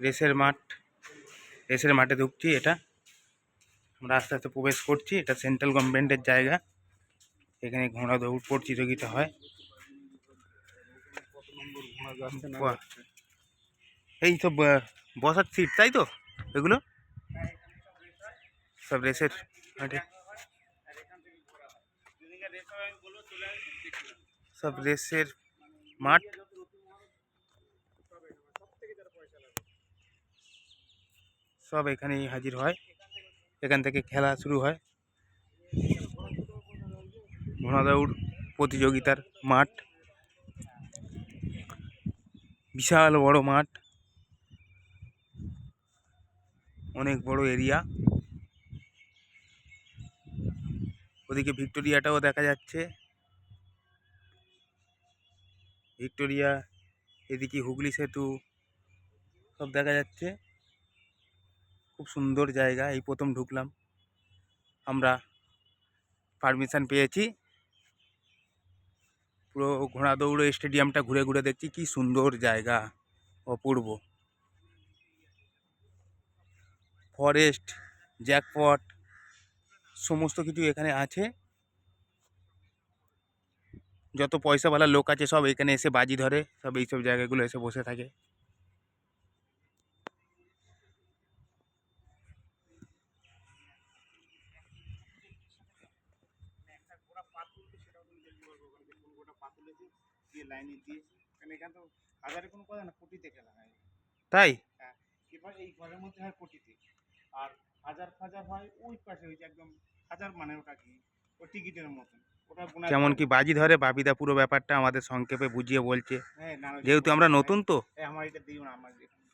রেসের মাঠ, রেসের মাঠে ঢুকছি, এটা আমরা আস্তে আস্তে প্রবেশ করছি, এটা সেন্ট্রাল গভর্নমেন্টের জায়গা, এখানে ঘোড়া দৌড় প্রতিযোগিতা হয়। এই সব বসার সিট তাই তো? এগুলো? সব রেসের মাঠে। সব রেসের মাঠ। সব এখানেই হাজির হয়। এখান থেকে খেলা শুরু হয়। ঘোড়া দৌড় প্রতিযোগিতার মাঠ। বিশাল বড় মাঠ। অনেক বড় এরিয়া। ওদিকে ভিক্টোরিয়াটাও দেখা যাচ্ছে। ভিক্টোরিয়া, এদিকে হুগলি সেতু সব দেখা যাচ্ছে। খুব সুন্দর জায়গা, এই প্রথম ঢুকলাম। আমরা পারমিশন পেয়েছি। পুরো ঘোড়া দৌড় স্টেডিয়ামটা ঘুরে ঘুরে দেখছি, কি সুন্দর জায়গা, অপূর্ব। ফরেস্ট জ্যাকপট সমস্ত কিছু এখানে আছে। যত পয়সাওয়ালা লোক আছে সব এখানে এসে বাজি ধরে, সব এইসব জায়গাগুলো এসে বসে থাকে। লাইনে দিয়েছি কারণ এখানে তো হাজারে কোনো কথা না কোটিতে খেলা হয়। তাই? এবার এই ঘরের মধ্যে হয় কোটিতে আর হাজার হাজার হয় ওই পাশে ওই যে একদম হাজার মানে ওটা কি? ও টিকিটের মতন। কেমন কি বাজি ধরে বাবিদা পুরো ব্যাপারটা আমাদের সংক্ষেপে বুঝিয়ে বলছে। হ্যাঁ না যেহেতু আমরা নতুন তো। আমার এটা দিও না আমার এখানে